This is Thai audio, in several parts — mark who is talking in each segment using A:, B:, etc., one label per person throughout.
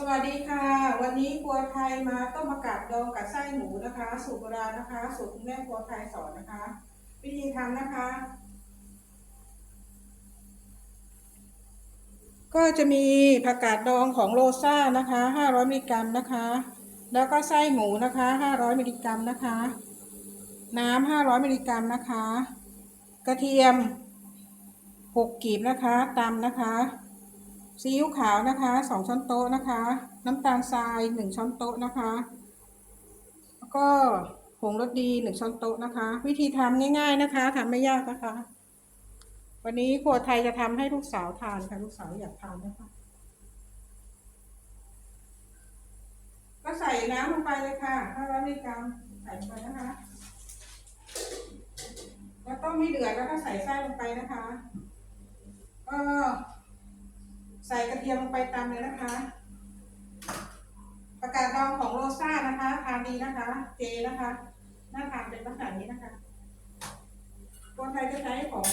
A: สวัสดีค่ะ วันนี้ครัวไทยมาต้มผักาดดองกับไส้หมูนะคะ สูตรโบราณนะคะ สูตรคุณแม่ครัวไทยสอนนะคะ วิธีทำนะคะ ก็จะมีผักกาดดองของโรซ่านะคะ 500มิลลิกรัมนะคะ แล้วก็ไส้หมูนะคะ 500มิลลิกรัมนะคะ น้ำ500มิลลิกรัมนะคะ กระเทียม 6กีบนะคะตำนะคะ ซีอิ๊วขาวนะคะสองช้อนโต๊ะนะคะ น้ำตาลทรายหนึ่งช้อนโต๊ะนะคะ แล้วก็ผงรสดีหนึ่งช้อนโต๊ะนะคะ วิธีทำง่าย ๆนะคะทำไม่ยากนะคะ วันนี้ครัวไทยจะทำให้ลูกสาวทานค่ะ ลูกสาวอยากทานนะคะ ก็ใส่น้ำลงไปเลยค่ะ500มิลลิกรัมใส่ลงไปนะคะ แล้วต้มให้เดือดแล้วก็ใส่ไส้ลงไปนะคะก็ ใส่กระเทียมลงไปตามเลยนะคะ ประกาศดองของโรซ่านะคะทานดีนะคะ เจนะคะหน้าทานเป็นลักษณะนี้นะคะคนไทยจะใช้ของ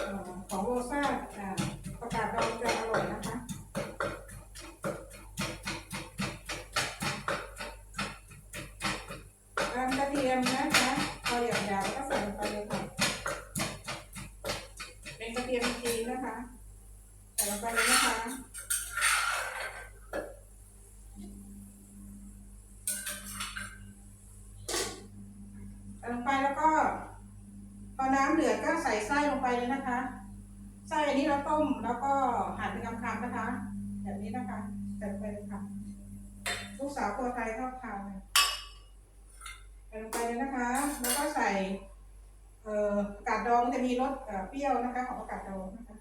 A: อของโรซ่าอ่าประกาศดองจะอร่อยนะคะตามกระเทียมนะคะพอหยาบ เดือดก็ใส่ไส้ลงไปเลยนะคะไส้อันนี้เราต้มแล้วก็หั่นเป็นคำๆนะคะ แบบนี้นะคะใส่ไปเลยค่ะลูกสาวครัวไทยชอบทานเลยใส่ลงไปเลยนะคะ แล้วก็ใส่เอ่อกาดดองจะมีรสเปรี้ยวนะคะ ของผักาดดองนะคะ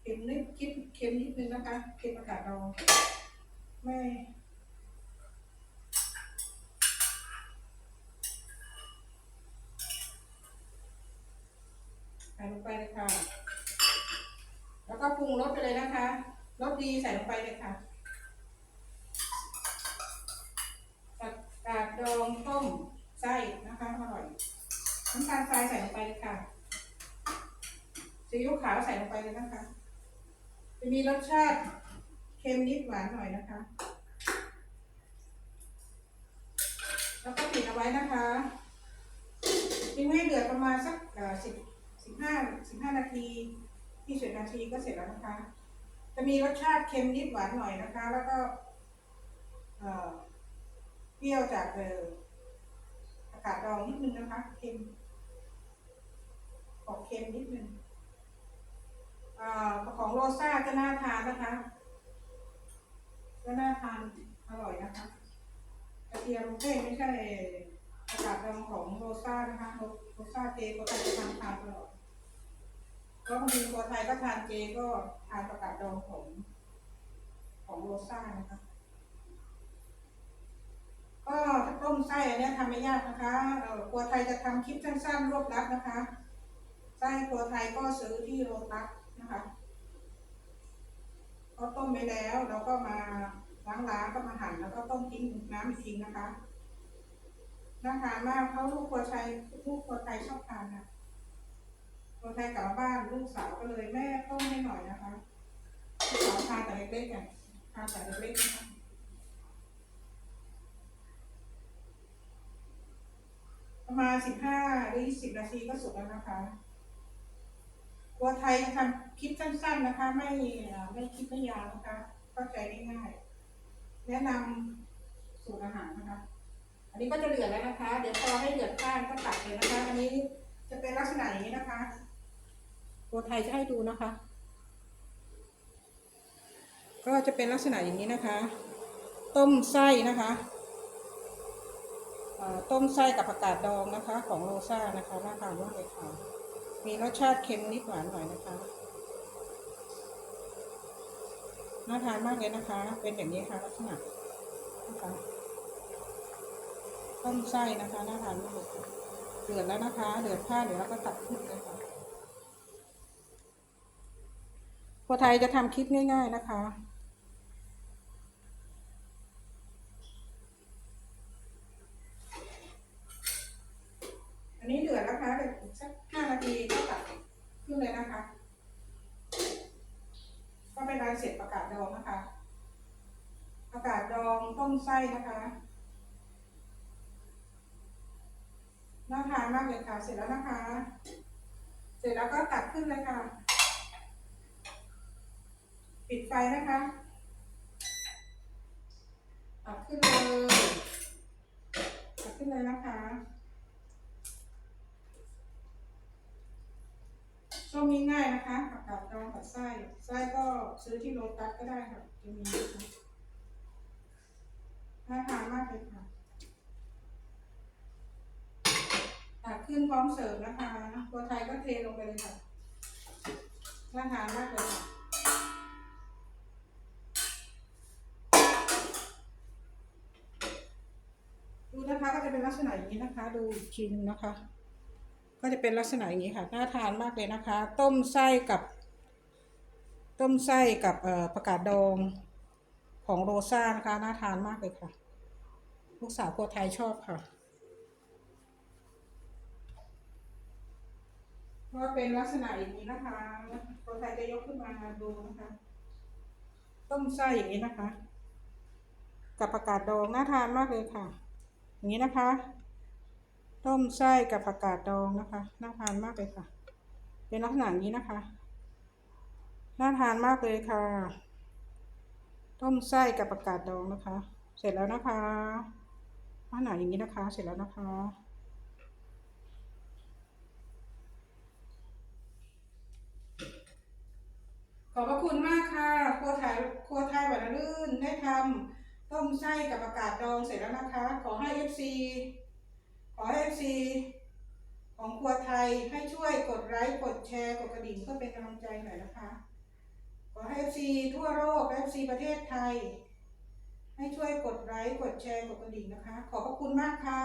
A: เค็มนิดคิดเค็มนิดนึงนะคะเค็มผักกาดดองไม่ ใส่ลงไปเลยค่ะ แล้วก็ปรุงรสไปเลยนะคะรสดีใส่ลงไปเลยค่ะผักกาดดองต้มไส้นะคะอร่อยน้ำตาลทรายใส่ลงไปเลยค่ะซีอิ๊วขาวใส่ลงไปเลยนะคะ จะมีรสชาติเค็มนิดหวานหน่อยนะคะ แล้วก็ปิดเอาไว้นะคะทิ้งให้เดือดประมาณสักสิบ สิบห้าสิบห้านาทีที่สิบนาทีก็เสร็จแล้วนะคะ จะมีรสชาติเค็มนิดหวานหน่อยนะคะ แล้วก็เปรี้ยวจากเอออากาศดองนิดนึงนะคะ เค็มออกเค็มนิดนึงอของโรซ่าจะน่าทานนะคะ ก็น่าทานอร่อยนะคะกระเทียมเอ้ไม่ใช่ กาศดองของโรซ่านะคะโรซ่าเจก็ต้องทานทานตลอดก็บางทีคนไทยก็ทานเจก็ทานประกาศดองของของโรซ่านะคะก็ต้มไส้อันนี้ทำไม่ยากนะคะเออครัวไทยจะทำคลิปสั้นๆรวบรัดนะคะไส้ครัวไทยก็ซื้อที่โรตัสนะคะก็ต้มไปแล้วเราก็มาล้างๆก็มาหั่นแล้วก็ต้มทิ้งน้ำอีกทีนะคะ น่าทานมากเพราลูกครัวไทยลูกครัวไทยชอบทานนะครัวไทยกลับมาบ้านลูกสาวก็เลยแม่ต้มให้หน่อยนะคะลูกสาวทานแต่เล็กๆอะทานแต่เล็กๆนะคะประมาณสิบห้าหรือยี่สิบนาทีก็สุกแล้วนะคะครัวไทยทำคลิปสั้น ๆนะคะ ไม่ไม่คลิปไม่ยาวนะคะเข้าใจง่ายๆแนะนำสูตรอาหารนะคะ อันนี้ก็จะเดือแล้วนะคะ เดี๋ยวพอให้เดือดข้างก็ตักเลยนะคะ อันนี้จะเป็นลักษณะอย่างนี้นะคะครัวไทยจะให้ดูนะคะ ก็จะเป็นลักษณะอย่างนี้นะคะ ต้มไส้นะคะต้มไส้กับผักกาดดองนะคะ ของโรซ่านะคะน่าทานมากเลยค่ะ มีรสชาติเค็มนิดหวานหน่อยนะคะน่าทานมากเลยนะคะ เป็นอย่างนี้ค่ะลักษณะนะคะ ต้มไส้นะคะน่าทานมากเลยค่ะเดือดแล้วนะคะ เดือดผ้าเดี๋ยวเราก็ตักขึ้นเลยค่ะครัวไทยจะทำคลิปง่าย ๆนะคะอันนี้เดือดแล้วคะเดี๋ยวอีกสักห้านาทีก็ตัดขึ้นเลยนะคะ ก็เป็นการเสร็จประกาศดองนะคะผักกาดดองต้มไส้นะคะ น่าทานมากเลยค่ะ เสร็จแล้วนะคะ เสร็จแล้วก็ตักขึ้นเลยค่ะ ปิดไฟนะคะตักขึ้นเลยตักขึ้นเลยนะคะช่วงนี้ง่ายนะคะผักกาดดองกับไส้ไส้ก็ซื้อที่โลตัสก็ได้ค่ะจะมีนะคะน่าทานมากเลยค่ะ ตักขึ้นพร้อมเสิร์ฟนะคะ ตัวไทยก็เทลงไปเลยค่ะน่าทานมากเลยค่ะดูนะคะก็จะเป็นลักษณะอย่างนี้นะคะ ดูอีกทีนึงนะคะ ก็จะเป็นลักษณะอย่างนี้ค่ะน่าทานมากเลยนะคะ ต้มไส้กับ ต้มไส้กับเอ่อผักาดดองของโรซ่านะคะน่าทานมากเลยค่ะ ลูกสาวครัวไทยชอบค่ะ ก็เป็นลักษณะอย่างนี้นะคะครัวไทยจะยกขึ้นมาดูนะคะ ต้มไส้อย่างนี้นะคะ กับผักกาดดองน่าทานมากเลยค่ะ อย่างนี้นะคะ ต้มไส้กับผักกาดดองนะคะ น่าทานมากเลยค่ะ เป็นลักษณะนี้นะคะ น่าทานมากเลยค่ะ ต้มไส้กับผักกาดดองนะคะ เสร็จแล้วนะคะลักษณะอย่างนี้นะคะ เสร็จแล้วนะคะ ขอบพระคุณมากค่ะ ครัวไทยครัวไทยวันลื่นได้ทำต้มไส้กับอากาศดองเสร็จแล้วนะคะ ขอให้ FC ขอให้ FC ของครัวไทยให้ช่วยกดไลค์กดแชร์กดกระดิ่งเพื่อเป็นกำลังใจหน่อยนะคะ ขอให้ FC ทั่วโลกและ FC ประเทศไทย ให้ช่วยกดไลค์กดแชร์กดกระดิ่งนะคะ ขอบพระคุณมากค่ะ